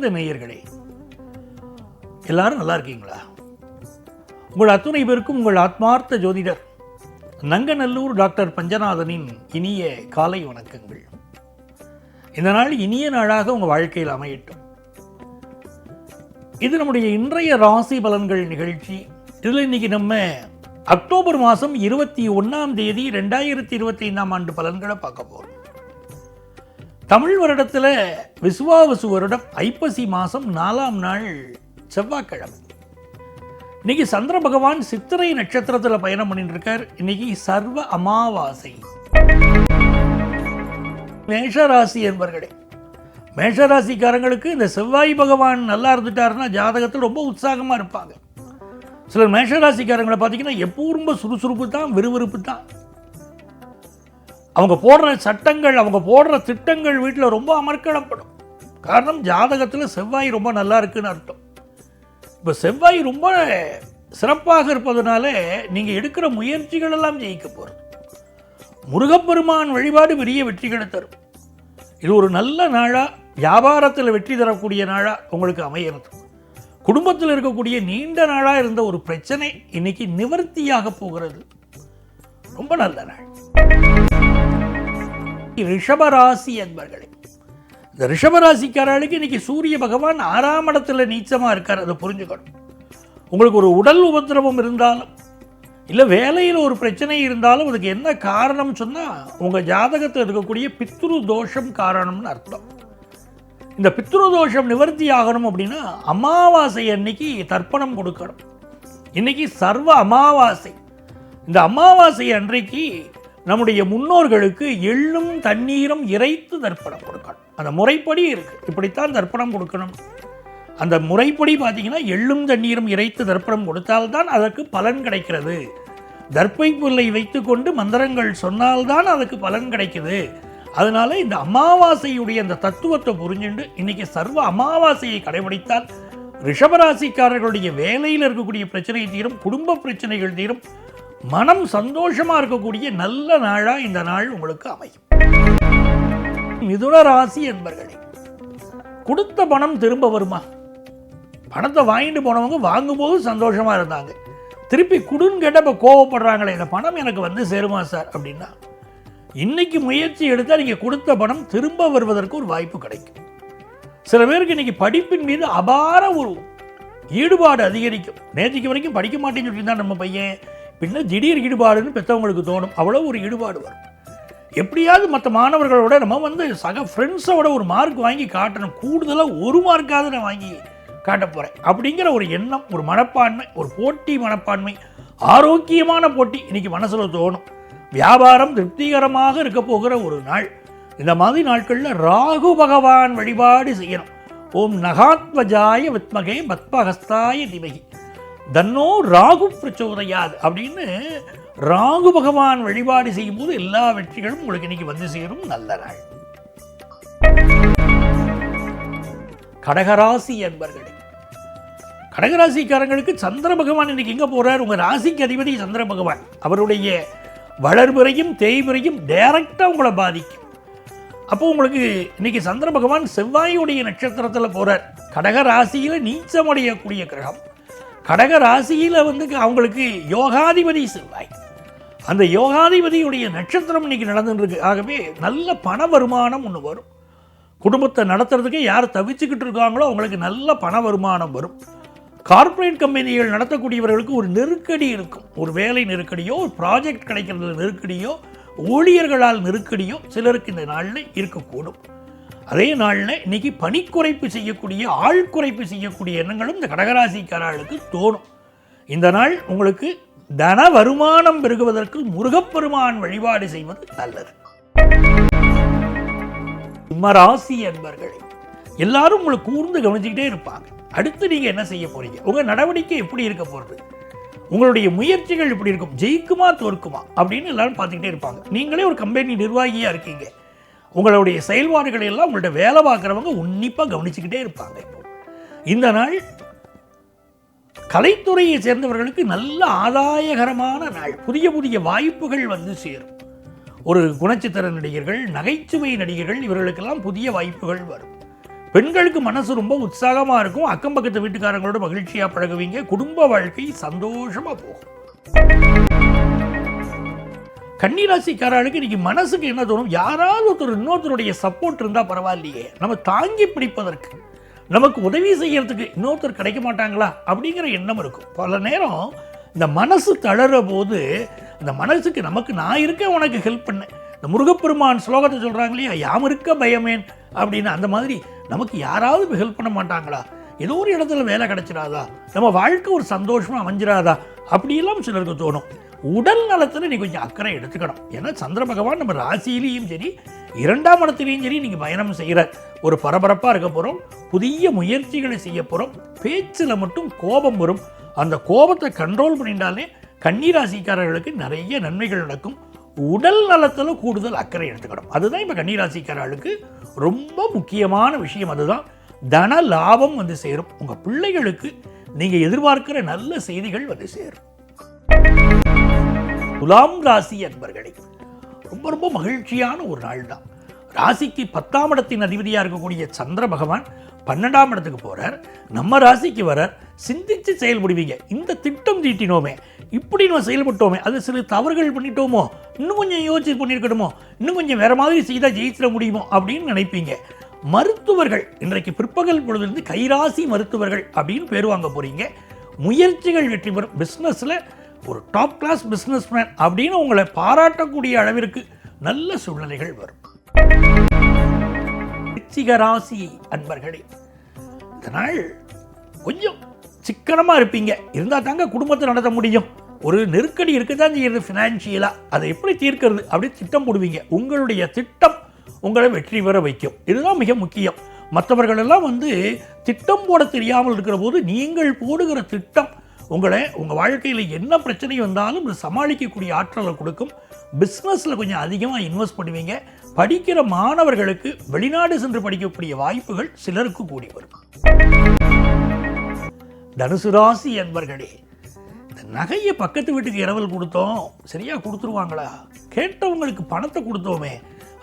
நிறைந்த நேயர்களே எல்லாரும் நல்லா இருக்கீங்களா? உங்கள் அத்துணை பேருக்கும் உங்கள் ஆத்மார்த்த ஜோதிடர் நங்கநல்லூர் டாக்டர் பஞ்சநாதனின் இனிய காலை வணக்கங்கள். இந்த நாள் இனிய நாளாக உங்கள் வாழ்க்கையில் அமையட்டும். இது நம்முடைய இன்றைய ராசி பலன்கள் நிகழ்ச்சி. இதில் இன்னைக்கு நம்ம அக்டோபர் மாதம் இருபத்தி ஒன்றாம் தேதி ரெண்டாயிரத்தி இருபத்தி ஐந்தாம் ஆண்டு பலன்களை பார்க்க போகிறோம் தமிழ் வருடத்தில் விசுவாவசு வருடம் ஐப்பசி மாதம் நாலாம் நாள் செவ்வாய்க்கிழமை. இன்னைக்கு சந்திர பகவான் சித்திரை நட்சத்திரத்தில் பயணம் பண்ணிட்டு இருக்கார் இன்னைக்கு சர்வ அமாவாசை. மேஷராசி என்பர்களே மேஷராசிக்காரங்களுக்கு இந்த செவ்வாய் பகவான் நல்லா இருந்துட்டாருன்னா ஜாதகத்தில் ரொம்ப உற்சாகமாக இருப்பாங்க. சிலர் மேஷராசிக்காரங்களை பார்த்தீங்கன்னா எப்போ ரொம்ப சுறுசுறுப்பு தான் விறுவிறுப்பு தான் அவங்க போடுற சட்டங்கள் அவங்க போடுற திட்டங்கள் வீட்டில் ரொம்ப அமர்க்களப்படும். காரணம் ஜாதகத்தில் செவ்வாய் ரொம்ப நல்லா இருக்குன்னு அர்த்தம். இப்போ செவ்வாய் ரொம்ப சிறப்பாக இருப்பதனால நீங்கள் எடுக்கிற முயற்சிகள் எல்லாம் ஜெயிக்க போகிறது முருகப்பெருமான் வழிபாடு பெரிய வெற்றிகளை தரும். இது ஒரு நல்ல நாளாக வியாபாரத்தில் வெற்றி தரக்கூடிய நாளாக உங்களுக்கு அமையிறது. குடும்பத்தில் இருக்கக்கூடிய நீண்ட நாளாக இருந்த ஒரு பிரச்சனை இன்னைக்கு நிவர்த்தியாக போகிறது. ரொம்ப நல்ல நாள். ரிஷபராசி என்பர்களே இந்த ரிஷபராசிக்காரர்களுக்கு இன்னைக்கு சூரிய பகவான் ஆறாம் இடத்துல நீச்சமாக இருக்கார் அதை புரிஞ்சுக்கணும். உங்களுக்கு ஒரு உடல் உபதிரவம் இருந்தாலும் இல்லை வேலையில் ஒரு பிரச்சனை இருந்தாலும் அதுக்கு என்ன காரணம் சொன்னால் உங்கள் ஜாதகத்தில் இருக்கக்கூடிய பித்ரு தோஷம் காரணம்னு அர்த்தம். இந்த பித்ரு தோஷம் நிவர்த்தி ஆகணும் அப்படின்னா அமாவாசை அன்னைக்கு தர்ப்பணம் கொடுக்கணும். இன்னைக்கு சர்வ அமாவாசை. இந்த அமாவாசை அன்றைக்கு நம்முடைய முன்னோர்களுக்கு எள்ளும் தண்ணீரும் இறைத்து தர்ப்பணம் கொடுக்கணும். அந்த முறைப்படி இருக்கு. இப்படித்தான் தர்ப்பணம் கொடுக்கணும். அந்த முறைப்படி பார்த்தீங்கன்னா எள்ளும் தண்ணீரும் இறைத்து தர்ப்பணம் கொடுத்தால்தான் அதற்கு பலன் கிடைக்கிறது. தர்ப்பை புல்லை வைத்துக்கொண்டு மந்திரங்கள் சொன்னால்தான் அதுக்கு பலன் கிடைக்குது. அதனால இந்த அமாவாசையுடைய அந்த தத்துவத்தை புரிஞ்சுண்டு இன்னைக்கு சர்வ அமாவாசையை கடைபிடித்தால் ரிஷபராசிக்காரர்களுடைய வேலையில் இருக்கக்கூடிய பிரச்சனை தீரும் குடும்ப பிரச்சனைகள் தீரும் மனம் சந்தோஷமா இருக்கக்கூடிய நல்ல நாளா இந்த நாள் உங்களுக்கு அமையும். மிதுன ராசி என்பர்களே கொடுத்த பணம் திரும்ப வருமா? பணத்தை வாங்கிட்டு போனவங்க வாங்கும்போது சந்தோஷமா இருந்தாங்க. திருப்பி குடுன்னு கேட்டால் இப்போ கோவப்படுறாங்களே இந்த பணம் எனக்கு வந்து சேருமா சார் அப்படின்னா இன்னைக்கு முயற்சி எடுத்தால் நீங்கள் கொடுத்த பணம் திரும்ப வருவதற்கு ஒரு வாய்ப்பு கிடைக்கும். சில பேருக்கு இன்னைக்கு படிப்பின் மீது அபார ஒரு ஈடுபாடு அதிகரிக்கும். நேற்றுக்கு வரைக்கும் படிக்க மாட்டேன்னு சொல்லியிருந்தா நம்ம பையன். பின்ன திடீர் ஈடுபாடுன்னு பெற்றவங்களுக்கு தோணும். அவ்வளோ ஒரு ஈடுபாடு வரும். எப்படியாவது மற்ற மாணவர்களோட நம்ம வந்து சக ஃப்ரெண்ட்ஸோட ஒரு மார்க் வாங்கி காட்டணும். கூடுதலாக ஒரு மார்க்காவது நான் வாங்கி காட்ட போகிறேன் அப்படிங்கிற ஒரு எண்ணம் ஒரு மனப்பான்மை ஒரு போட்டி மனப்பான்மை ஆரோக்கியமான போட்டி இன்றைக்கி மனசில் தோணும். வியாபாரம் திருப்திகரமாக இருக்க போகிற ஒரு நாள். இந்த மாதிரி நாட்களில் ராகு பகவான் வழிபாடு செய்யணும். ஓம் நகாத்மஜாய வித்மகே பத்மஹஸ்தாய திமகி தன்னோ ராகு பிரச்சோதையாது அப்படின்னு ராகு பகவான் வழிபாடு செய்யும் போது எல்லா வெற்றிகளும் உங்களுக்கு இன்னைக்கு வந்து சேரும். நல்ல நாள். கடகராசி என்பர்களே கடகராசிக்காரங்களுக்கு சந்திர பகவான் இன்னைக்கு எங்கே போறார்? உங்கள் ராசிக்கு அதிபதி சந்திர பகவான். அவருடைய வளர்முறையும் தேய்முறையும் டைரக்டாக உங்களை பாதிக்கும். அப்போ உங்களுக்கு இன்னைக்கு சந்திர பகவான் செவ்வாயுடைய நட்சத்திரத்தில் போறார். கடக ராசியில் நீச்சமடையக்கூடிய கிரகம். கடக ராசியில் வந்து அவங்களுக்கு யோகாதிபதி செவ்வாய். அந்த யோகாதிபதியுடைய நட்சத்திரம் இன்னைக்கு நடந்துருக்கு ஆகவே நல்ல பண வருமானம் ஒன்று வரும். குடும்பத்தை நடத்துறதுக்கு யார் தவிச்சுக்கிட்டு இருக்காங்களோ அவங்களுக்கு நல்ல பண வருமானம் வரும். கார்ப்பரேட் கம்பெனிகள் நடத்தக்கூடியவர்களுக்கு ஒரு நெருக்கடி இருக்கும். ஒரு வேலை நெருக்கடியோ ஒரு ப்ராஜெக்ட் கிடைக்கிறதுல நெருக்கடியோ ஊழியர்களால் நெருக்கடியோ சிலருக்கு இந்த நாளில் இருக்கக்கூடும். அதே நாளில் இன்னைக்கு பணிக்குறைப்பு செய்யக்கூடிய ஆள் குறைப்பு செய்யக்கூடிய எண்ணங்களும் இந்த கடகராசிக்காரர்களுக்கு தோணும். இந்த நாள் உங்களுக்கு தன வருமானம் பெருகுவதற்கு முருகப்பெருமான் வழிபாடு செய்வது நல்லது. சிம்மராசி என்பர்களே எல்லாரும் உங்களை கூர்ந்து கவனிச்சுக்கிட்டே இருப்பாங்க. அடுத்து நீங்க என்ன செய்ய போறீங்க? உங்க நடவடிக்கை எப்படி இருக்க போறது? உங்களுடைய முயற்சிகள் இப்படி இருக்கும்? ஜெயிக்குமா தோற்குமா? அப்படின்னு எல்லாரும் பார்த்துக்கிட்டே இருப்பாங்க. நீங்களே ஒரு கம்பெனி நிர்வாகியா இருக்கீங்க. உங்களுடைய செயல்பாடுகளை எல்லாம் உங்கள்ட்ட வேலை பார்க்குறவங்க உன்னிப்பாக கவனிச்சுக்கிட்டே இருப்பாங்க இப்போ. இந்த நாள் கலைத்துறையை சேர்ந்தவர்களுக்கு நல்ல ஆதாயகரமான நாள். புதிய புதிய வாய்ப்புகள் வந்து சேரும். ஒரு குணச்சித்திர நடிகர்கள் நகைச்சுவை நடிகர்கள் இவர்களுக்கெல்லாம் புதிய வாய்ப்புகள் வரும். பெண்களுக்கு மனசு ரொம்ப உற்சாகமாக இருக்கும். அக்கம் பக்கத்து வீட்டுக்காரங்களோட மகிழ்ச்சியாக பழகுவீங்க. குடும்ப வாழ்க்கை சந்தோஷமாக போகும். கன்னிராசிக்காரர்களுக்கு இன்றைக்கி மனசுக்கு என்ன தோணும்? யாராவது ஒருத்தர் இன்னொருத்தருடைய சப்போர்ட் இருந்தால் பரவாயில்லையே. நம்ம தாங்கி பிடிப்பதற்கு நமக்கு உதவி செய்யறதுக்கு இன்னொருத்தர் கிடைக்க மாட்டாங்களா? அப்படிங்கிற எண்ணம் இருக்கும். பல நேரம் இந்த மனசு தளர போது இந்த மனசுக்கு நமக்கு நான் இருக்கேன் உனக்கு ஹெல்ப் பண்ணேன் இந்த முருகப்பெருமான் ஸ்லோகத்தை சொல்கிறாங்க இல்லையா? யாம் இருக்க பயமேன் அப்படின்னு அந்த மாதிரி நமக்கு யாராவது ஹெல்ப் பண்ண மாட்டாங்களா? ஏதோ ஒரு இடத்துல வேலை கிடைச்சிடாதா? நம்ம வாழ்க்கை ஒரு சந்தோஷமாக அமைஞ்சிடாதா? அப்படியெல்லாம் சிலருக்கு தோணும். உடல் நலத்தில் நீ கொஞ்சம் அக்கறை எடுத்துக்கணும். ஏன்னா சந்திர பகவான் நம்ம ராசியிலையும் சரி இரண்டாம் இடத்துலையும் சரி நீங்கள் பயணம் செய்கிற ஒரு பரபரப்பாக இருக்க போகிறோம் புதிய முயற்சிகளை செய்ய போகிறோம் பேச்சில் மட்டும் கோபம் வரும். அந்த கோபத்தை கண்ட்ரோல் பண்ணிட்டாலே கன்னிராசிக்காரர்களுக்கு நிறைய நன்மைகள் நடக்கும். உடல் நலத்தில் கூடுதல் அக்கறை எடுத்துக்கணும். அதுதான் இப்போ கன்னிராசிக்காரர்களுக்கு ரொம்ப முக்கியமான விஷயம். அதுதான் தன லாபம் வந்து சேரும். உங்கள் பிள்ளைகளுக்கு நீங்கள் எதிர்பார்க்கிற நல்ல செய்திகள் வந்து சேரும். துலாம் ராசி அன்பர்களே ரொம்ப ரொம்ப மகிழ்ச்சியான ஒரு நாள் தான் ராசிக்கு பத்தாம் இடத்தின் அதிபதியாக இருக்கக்கூடிய சந்திர பகவான் பன்னெண்டாம் இடத்துக்கு போகிறார் நம்ம ராசிக்கு வரார். சிந்திச்சு செயல்படுவீங்க. இந்த திட்டம் தீட்டினோமே இப்படி நம்ம செயல்பட்டோமே அது சில தவறுகள் பண்ணிட்டோமோ இன்னும் கொஞ்சம் யோசிச்சு பண்ணியிருக்கணுமோ இன்னும் கொஞ்சம் வேற மாதிரி செய்தால் ஜெயிச்சிட முடியுமோ அப்படின்னு நினைப்பீங்க. மருத்துவர்கள் இன்றைக்கு பிற்பகல் பொழுதுலேருந்து கைராசி மருத்துவர்கள் அப்படின்னு பேர் வாங்க போகிறீங்க முயற்சிகள் வெற்றி பெறும் பிஸ்னஸில் ஒரு டாப் கிளாஸ் பிஸ்னஸ்மேன் அப்படின்னு உங்களை பாராட்டக்கூடிய அளவிற்கு நல்ல சூழ்நிலைகள் வரும். ராசி அன்பர்களே இந்த நாள் கொஞ்சம் சிக்கனமாக இருப்பீங்க. இருந்தால் தாங்க குடும்பத்தை நடத்த முடியும். ஒரு நெருக்கடி இருக்க தான் செய்யறது ஃபினான்ஷியலாக அதை எப்படி தீர்க்கிறது அப்படின்னு திட்டம் போடுவீங்க. உங்களுடைய திட்டம் உங்களை வெற்றி பெற வைக்கும். இதுதான் மிக முக்கியம். மற்றவர்களெல்லாம் வந்து திட்டம் போட தெரியாமல் இருக்கிற போது நீங்கள் போடுகிற திட்டம் உங்களை உங்கள் வாழ்க்கையில் என்ன பிரச்சனை வந்தாலும் இது சமாளிக்கக்கூடிய ஆற்றலை கொடுக்கும். பிஸ்னஸில் கொஞ்சம் அதிகமாக இன்வெஸ்ட் பண்ணுவீங்க. படிக்கிற மாணவர்களுக்கு வெளிநாடு சென்று படிக்கக்கூடிய வாய்ப்புகள் சிலருக்கு கூடி வரும். தனுசு ராசி என்பர்களே இந்த நகையை பக்கத்து வீட்டுக்கு இரவல் கொடுத்தோம். சரியா கொடுத்துருவாங்களா? கேட்டவங்களுக்கு பணத்தை கொடுத்தோமே.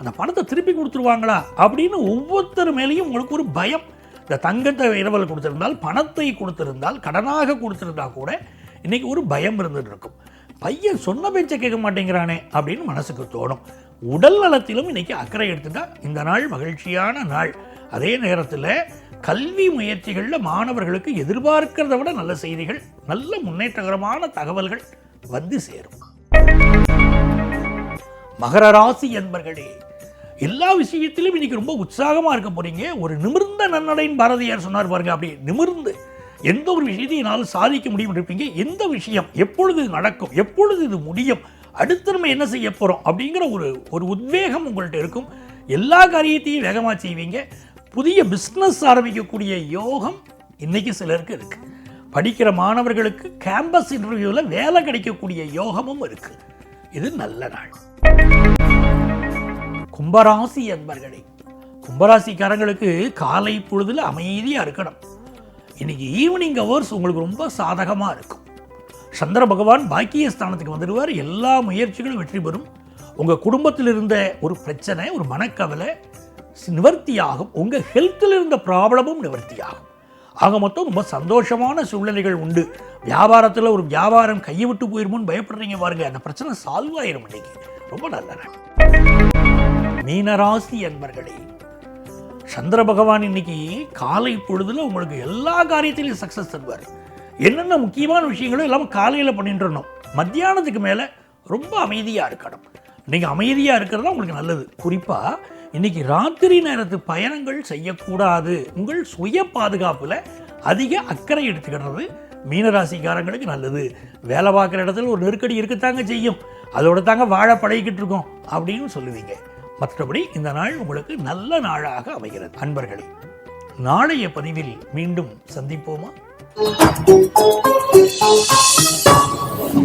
அந்த பணத்தை திருப்பி கொடுத்துருவாங்களா? அப்படின்னு ஒவ்வொருத்தர் மேலேயும் உங்களுக்கு ஒரு பயம். இந்த தங்கத்தை இரவல் கொடுத்துருந்தால் பணத்தை கொடுத்துருந்தால் கடனாக கொடுத்துருந்தா கூட இன்னைக்கு ஒரு பயம் இருந்துட்டு இருக்கும் பையன் சொன்ன பேச்சை கேட்க மாட்டேங்கிறானே அப்படின்னு மனசுக்கு தோணும். உடல் நலத்திலும் இன்னைக்கு அக்கறை எடுத்துட்டா இந்த நாள் மகிழ்ச்சியான நாள். அதே நேரத்தில் கல்வி முயற்சிகளில் மாணவர்களுக்கு எதிர்பார்க்கிறத விட நல்ல செய்திகள் நல்ல முன்னேற்றகரமான தகவல்கள் வந்து சேரும். மகர ராசி என்பர்களே எல்லா விஷயத்திலும் இன்றைக்கி ரொம்ப உற்சாகமாக இருக்க போகிறீங்க ஒரு நிமிர்ந்த நன்னடைன்னு பாரதியார் சொன்னார் பாருங்க அப்படி நிமிர்ந்து. எந்த ஒரு விஷயத்தையும் என்னால் சாதிக்க முடியும் இருப்பீங்க. எந்த விஷயம் எப்பொழுது இது நடக்கும் எப்பொழுது இது முடியும் அடுத்து நம்ம என்ன செய்ய போகிறோம் அப்படிங்கிற ஒரு ஒரு உத்வேகம் உங்கள்கிட்ட இருக்கும். எல்லா காரியத்தையும் வேகமாக செய்வீங்க. புதிய பிஸ்னஸ் ஆரம்பிக்கக்கூடிய யோகம் இன்னைக்கு சிலருக்கு இருக்குது படிக்கிற மாணவர்களுக்கு கேம்பஸ் இன்டர்வியூவில் வேலை கிடைக்கக்கூடிய யோகமும் இருக்குது இது நல்ல நாள். கும்பராசி என்பர்களே கும்பராசிக்காரங்களுக்கு காலை பொழுதில் அமைதியாக இருக்கணும். இன்னைக்கு ஈவினிங் ஹவர்ஸ் உங்களுக்கு ரொம்ப சாதகமாக இருக்கும். சந்திர பகவான் பாக்கிய ஸ்தானத்துக்கு வந்துடுவார். எல்லா முயற்சிகளும் வெற்றி பெறும். உங்கள் குடும்பத்தில் இருந்த ஒரு பிரச்சனை ஒரு மனக்கவலை நிவர்த்தியாகும். உங்கள் ஹெல்த்தில் இருந்த ப்ராப்ளமும் நிவர்த்தியாகும். ஆக மொத்தம் ரொம்ப சந்தோஷமான சூழ்நிலைகள் உண்டு. வியாபாரத்தில் ஒரு வியாபாரம் கையை விட்டு போயிருமோன்னு பயப்படுறீங்க பாருங்க. அந்த பிரச்சனை சால்வ் ஆயிரும் இன்னைக்கு. ரொம்ப நல்ல மீனராசி அன்பர்களே சந்திர பகவான் இன்னைக்கு காலை பொழுதுல உங்களுக்கு எல்லா காரியத்திலையும் சக்ஸஸ் தருவார். என்னென்ன முக்கியமான விஷயங்களும் இல்லாமல் காலையில் பண்ணிட்டு மத்தியானத்துக்கு மேலே ரொம்ப அமைதியாக இருக்கணும். நீங்கள் அமைதியாக இருக்கிறது உங்களுக்கு நல்லது. குறிப்பாக இன்னைக்கு ராத்திரி நேரத்து பயணங்கள் செய்யக்கூடாது. உங்கள் சுய பாதுகாப்பில் அதிக அக்கறை எடுத்துக்கிறது மீனராசிக்காரங்களுக்கு நல்லது. வேலை பார்க்குற இடத்துல ஒரு நெருக்கடி இருக்கத்தாங்க செய்யும். அதோட தாங்க வாழ பழகிக்கிட்டு இருக்கோம் அப்படின்னு சொல்லுவீங்க. மற்றபடி இந்த நாள் உங்களுக்கு நல்ல நாளாக அமைகிறது. அன்பர்களே நாளைய பதிவில் மீண்டும் சந்திப்போமா?